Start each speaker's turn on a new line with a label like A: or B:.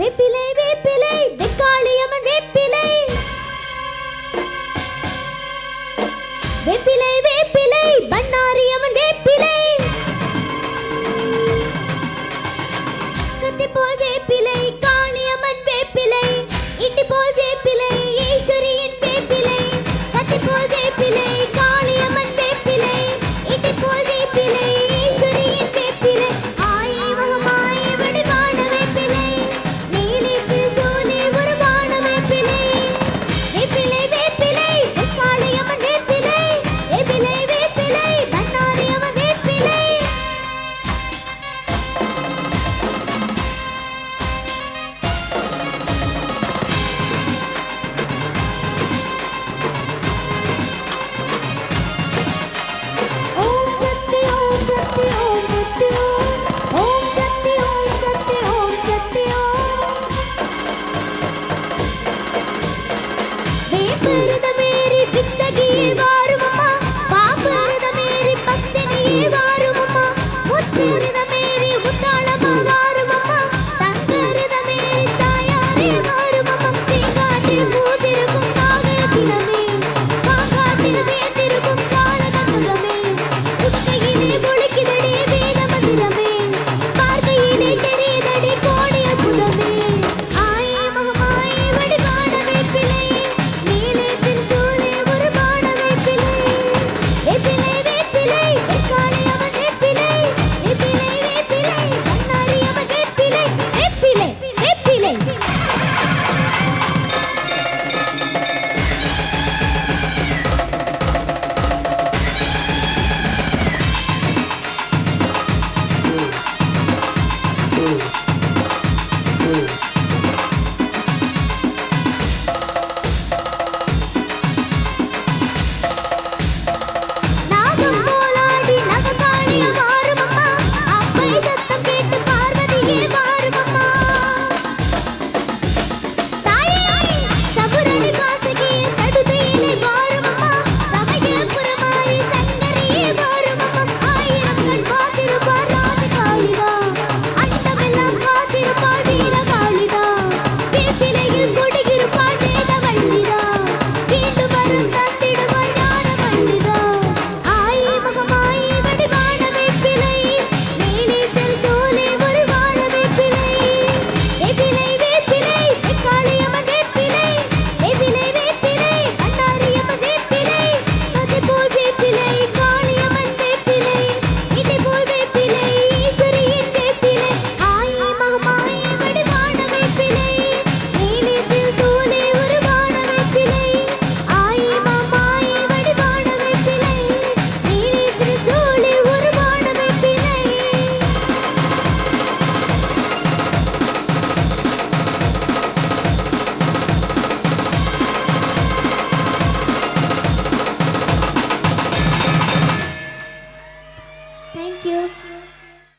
A: வேப்பிலை வேப்பிலை வெக்காளியம்மன் வேப்பிலை. வேப்பிலை வேப்பிலை பண்ணாரியம்மன் வேப்பிலை. கத்தி போல் வேப்பிலை காளியம்மன் வேப்பிலை. இட்டி போல் வேப்பிலை